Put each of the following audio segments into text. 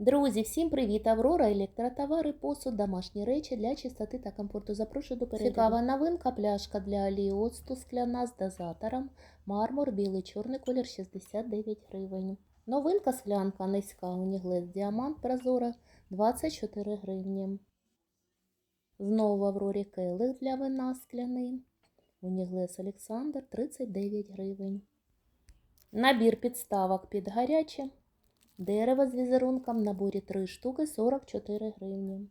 Друзі, всім привіт! Аврора, електротовари, посуд, домашні речі для чистоти та комфорту. Запрошую до перегляду. Цікава новинка, пляшка для олії скляна з дозатором. Мармур, білий, чорний колір 69 гривень. Новинка склянка низька, уніглес діамант прозора 24 гривні. Знову в Аврорі келих для вина скляний. Уніглес Олександр 39 гривень. Набір підставок під гаряче. Дерево з візерунком в наборі 3 штуки 44 гривні.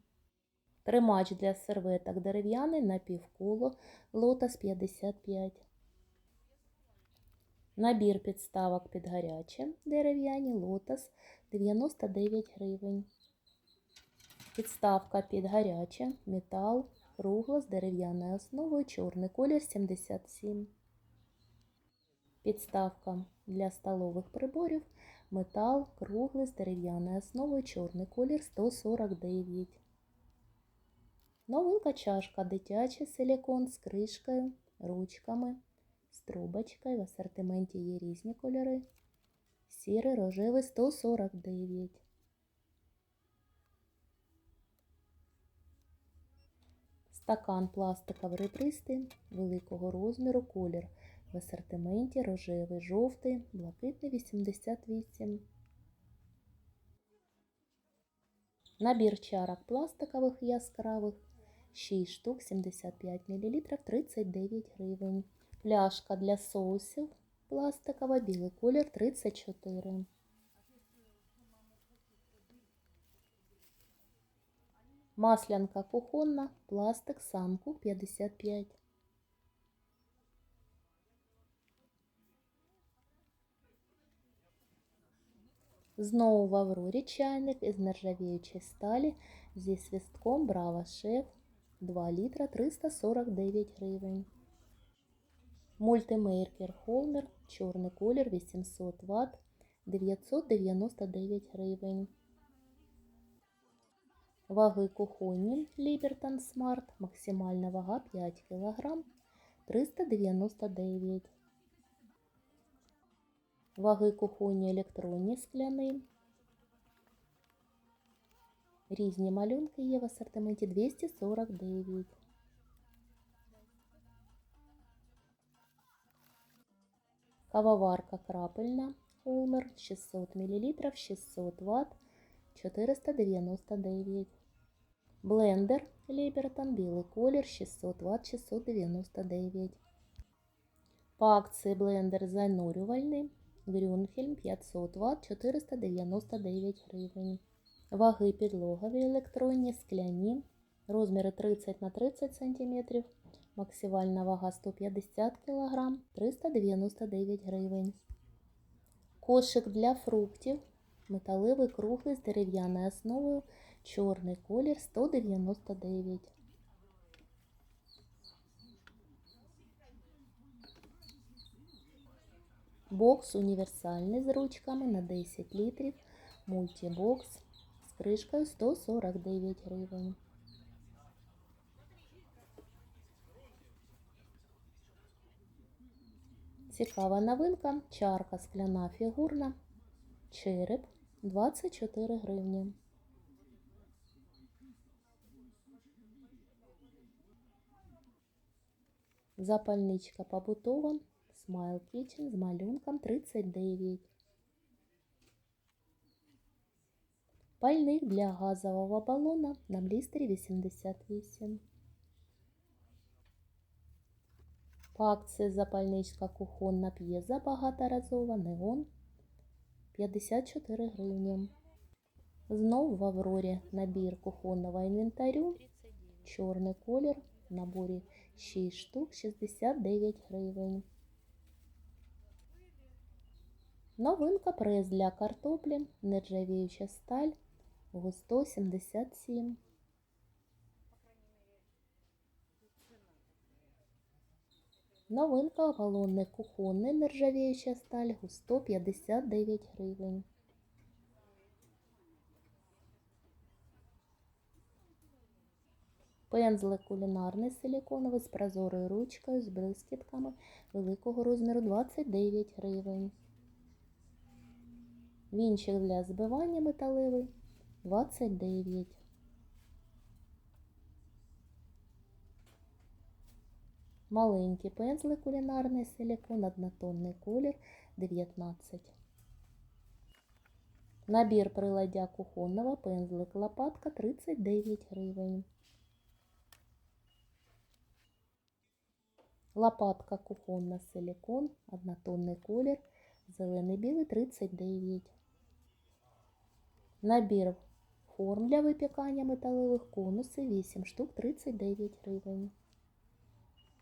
Тримач для серветок дерев'яний на півколо лотос 55. Набір підставок під гаряче дерев'яні лотос 99 гривень. Підставка під гаряче метал кругла з дерев'яною основою чорний колір 77. Підставка для столових приборів метал круглий з дерев'яною основою чорний колір 149. Новинка чашка дитяча силікон з кришкою, ручками, з трубочкою. В асортименті є різні кольори. Сірий, рожевий 149. Стакан пластиковий ребристий великого розміру колір. В асортименті рожевий, жовтий, блакитний 88. Набір чарок пластикових яскравих 6 штук 75 мл 39 гривень. Пляшка для соусів пластикова, білий колір 34. Маслянка кухонна, пластик самку 55. Знову в Аврорі чайник із нержавіючої сталі зі свістком Брава Шеф 2 літра 349 гривень. Мультимейкер Холмер, чорний колір 800 Вт 999 гривень. Ваги кухонні Liberton Smart, максимальна вага 5 кг 399 Ваги кухонні електронні скляні. Різні малюнки є в асортименті 249. Кавоварка крапельна Холмер 600 мл 600 Вт 499. Блендер Лібертон білий колір 600 Вт 699. По акції блендер занурювальний Грюнхельм 500 Вт 499 гривень. Ваги підлогові електронні, скляні, розміри 30 на 30 см, максимальна вага 150 кг 399 гривень. Кошик для фруктів, металевий круглий з дерев'яною основою, чорний колір 199 Бокс універсальний з ручками на 10 літрів. Мультибокс з кришкою 149 гривень. Цікава новинка. Чарка скляна фігурна. Череп 24 гривні. Запальничка побутова Smile Kitchen з малюнком 39. Пальник для газового балона на блістері 88. По запальничка кухонна п'єза багаторазова неон 54 гривні. Знов в Аврорі набір кухонного інвентарю. Чорний колір в наборі 6 штук 69 гривень. Новинка прес для картоплі, нержавіюча сталь, густо 77. Новинка балонний кухонний, нержавіюча сталь, густо 59 гривень. Пензлик кулінарний силіконовий з прозорою ручкою, з блискітками великого розміру 29 гривень. Вінчик для збивання металевий 29. Маленький пензлик кулінарний силікон, однотонний колір 19. Набір приладдя кухонного, пензлик лопатка 39 гривень. Лопатка кухонна силікон, однотонний колір, зелений білий 39. Набір форм для випікання металевих конуси 8 штук 39 гривень.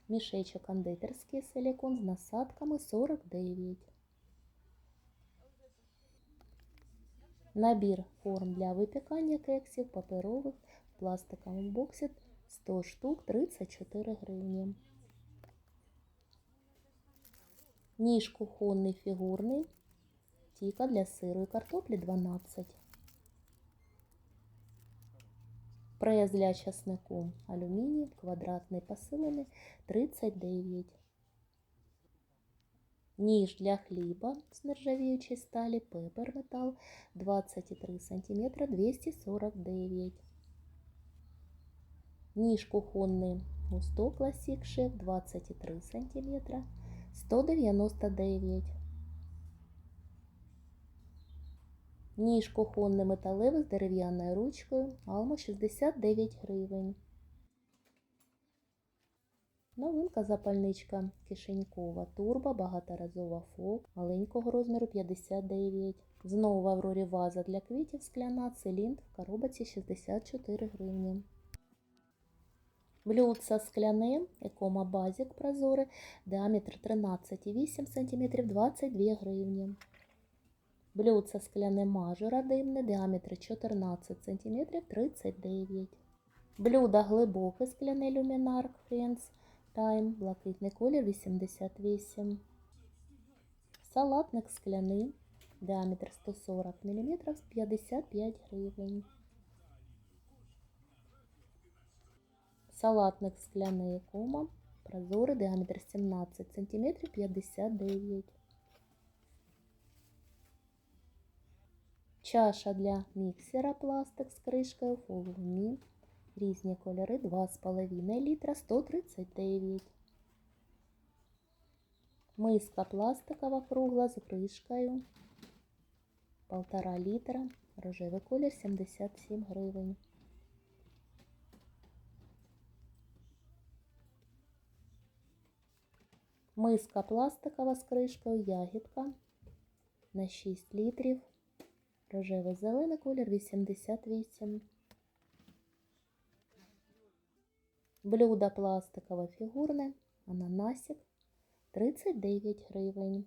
Мішечок кондитерський силікон з насадками 49. Набір форм для випікання кексів паперових в пластиковому боксі 100 штук 34 гривні. Ніж кухонний фігурний. Тіка для сиру і картоплі 12. Прес для часнику алюміній, квадратний посилений 39. Ніж для хліба з нержавіючої сталі пепер метал 23 см 249. Ніж кухонний Густо Класік Шеф 23 см 199. Ніж кухонний металевий з дерев'яною ручкою Алма 69 гривень. Новинка запальничка кишенькова турбо, багаторазова фок, маленького розміру 59. Знову в Аврорі ваза для квітів скляна, циліндр в коробці 64 гривні. Блюдце скляне, екома базік прозоре, діаметр 13,8 см 22 гривні. Блюдце скляне мажора димне, діаметр 14 см 39. Блюдо глибоке скляне люмінар Фенс Тайм, блакитний колір 88. Салатник скляний, діаметр 140 мм 55 гривень. Салатник скляний кома, прозорий, діаметр 17 см 59. Чаша для міксера пластик з кришкою Follow Різні кольори 2,5 літра 139. Миска пластикова кругла з кришкою 1,5 літра. Рожевий колір 77 гривень. Миска пластикова з кришкою ягідка на 6 літрів. Рожевий зелений колір 88. Блюдо пластикове фігурне, ананасик 39 гривень.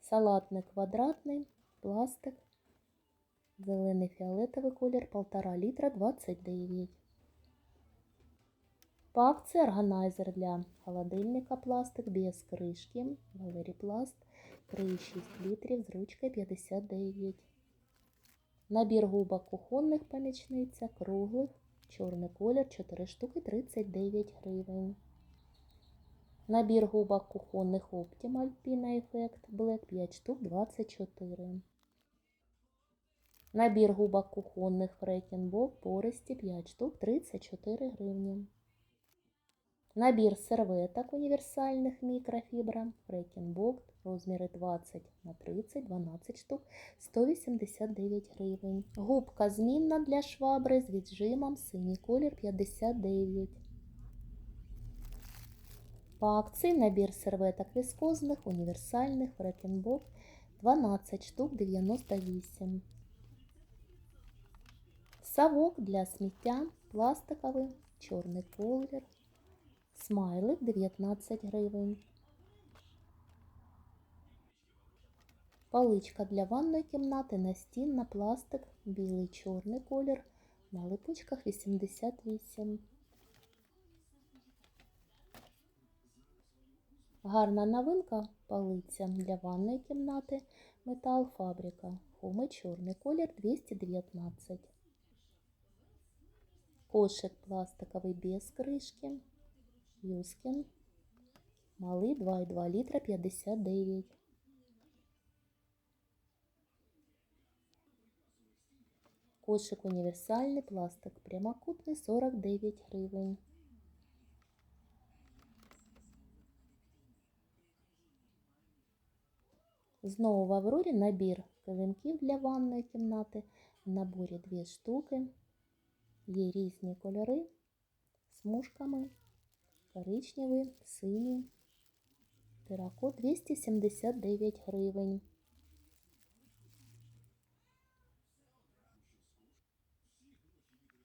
Салатний квадратний, пластик, зелений фіолетовий колір 1,5 літра 29. По акції органайзер для холодильника пластик без кришки, Валерій Пласт 3,6 літрів з ручкою 59. Набір губок кухонних помічниця, круглих, чорний колір, 4 штуки 39 гривень. Набір губок кухонних Optimal Pina Effect Black 5 штук 24. Набір губок кухонних Фрекенбок пористі 5 штук 34 гривні. Набір серветок універсальних мікрофібра Фрекенбок розміри 20 на 30, 12 штук, 189 гривень. Губка змінна для швабри з віджимом синій колір 59. По акції набір серветок віскозних універсальних Фрекенбок 12 штук 98. Савок для сміття пластиковий, чорний колір. Смайлик 19 гривень. Паличка для ванної кімнати, настінна, пластик, білий чорний колір, на липучках 88. Гарна новинка палиця для ванної кімнати, метал фабрика, хуми чорний колір 219. Кошик пластиковий без кришки, Юскін, малий 2,2 літра 59. Кошик універсальний, пластик прямокутний 49 гривень. Знову в Аврорі набір килимків для ванної кімнати. В наборі дві штуки. Є різні кольори смужками, коричневий, синій. Теракот 279 гривень.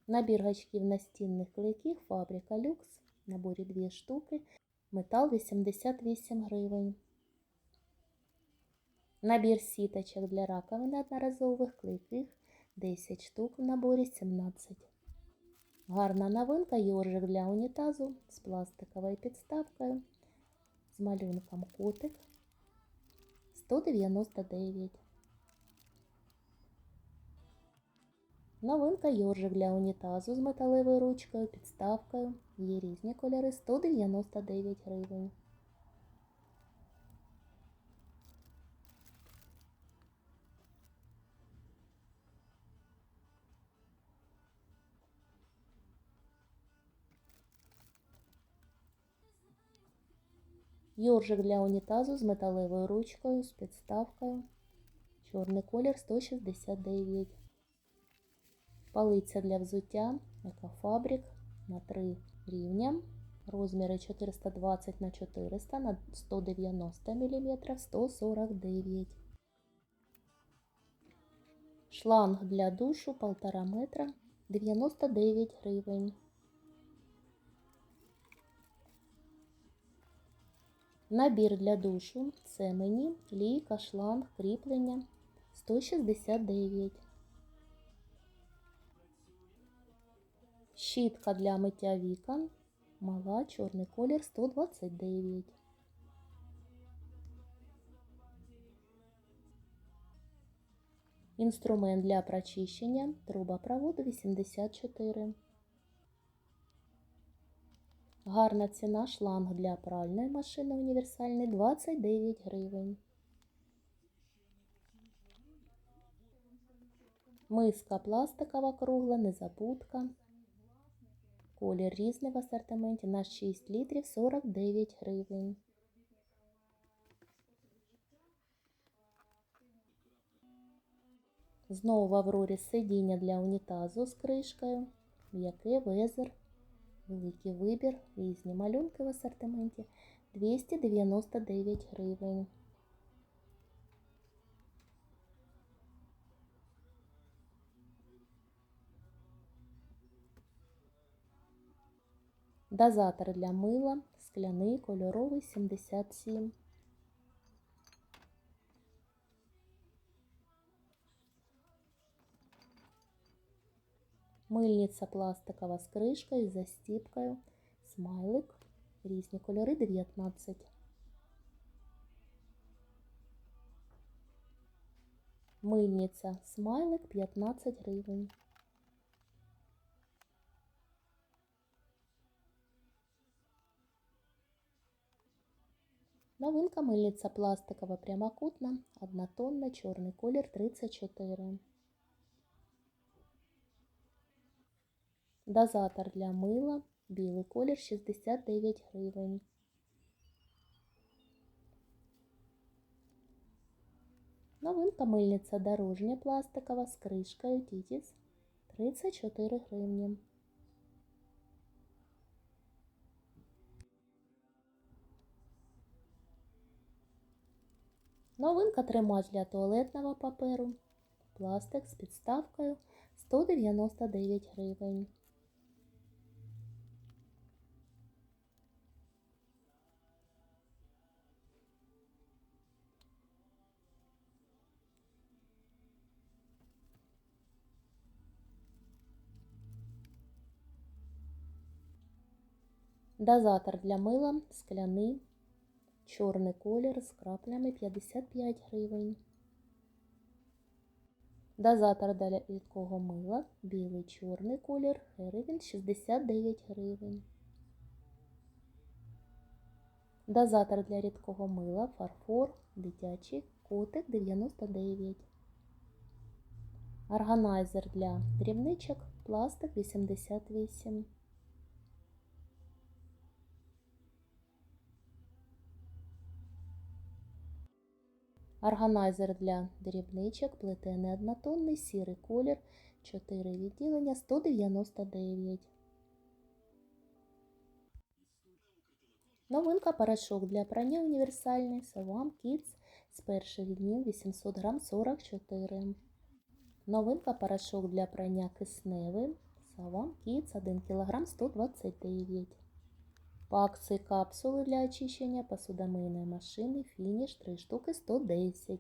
Набір гачків настінних клейких фабрика люкс. В наборі дві штуки. Метал 88 гривень. Набір сіточок для раковин одноразових клейких 10 штук в наборі 17. Гарна новинка йоржик для унітазу з пластиковою підставкою. З малюнком котик 199. Новинка йоржик для унітазу з металевою ручкою, підставкою. Є різні кольори 199 гривень. Йоржик для унітазу з металевою ручкою, з підставкою. Чорний колір 169. Палиця для взуття Екофабрик на 3 рівня. Розміри 420 на 400 на 190 мм 149. Шланг для душу 1,5 метра 99 гривень. Набір для душу це мені лійка, шланг, кріплення 169. Щітка для миття вікон. Мала, чорний колір 129. Інструмент для прочищення. Трубопроводу 84. Гарна ціна шланг для пральної машини універсальний 29 гривень. Миска пластикова кругла, незабудка. Колір різний в асортименті на 6 літрів 49 гривень. Знову в Аврорі сидіння для унітазу з кришкою, м'яке везер, великий вибір, різні малюнки в асортименті 299 гривень. Дозатор для мила, скляний, кольоровий 77. Мильниця пластикова з кришкою, застіпкою, смайлик, різні кольори 19. Мильниця смайлик 15 гривень. Новинка мильниця пластикова прямокутна, однотонна, чорний колір 34. Дозатор для мила, білий колір 69 гривень. Новинка мильниця дорожня пластикова з кришкою Тітіс 34 гривні. Новинка тримач для туалетного паперу. Пластик з підставкою 199 гривень. Дозатор для мила скляний, чорний колір з краплями 55 гривень. Дозатор для рідкого мила, білий чорний колір, гривень 69 гривень. Дозатор для рідкого мила, фарфор, дитячий, котик 99. Органайзер для дрібничок, пластик 88. Органайзер для дрібничок, плетений однотонний, сірий колір, 4 відділення, 199. Новинка порошок для прання універсальний Савам Kids з перших днів 800 грам 44. Новинка порошок для прання кисневий Савам Kids 1 кг 129. Акції капсули для очищення посудомийної машини Фініш 3 штуки 110.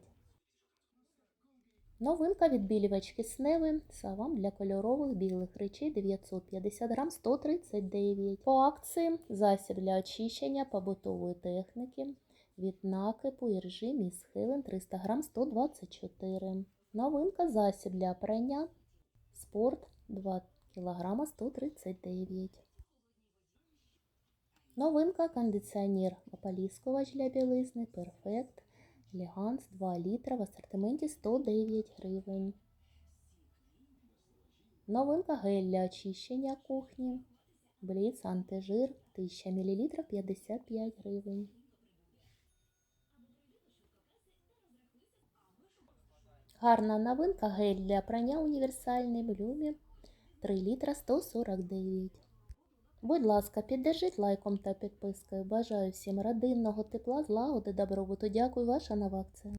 Новинка відбілювач кисневий Савам для кольорових білих речей 950 грам 139. По акції засіб для очищення побутової техніки від накипу і із Хелен 300 грам 124. Новинка засіб для прання спорт 2 кг 139. Новинка кондиціонер ополіскувач для білизни Perfect Elegance 2 літра в асортименті 109 гривень. Новинка гель для очищення кухні Бліц антижир 1000 мл 55 гривень. Гарна новинка гель для прання універсальний Блюмі 3 літра 149. Будь ласка, піддержіть лайком та підпискою. Бажаю всім родинного тепла, злагоди, добробуту. Дякую, ваша нова акція.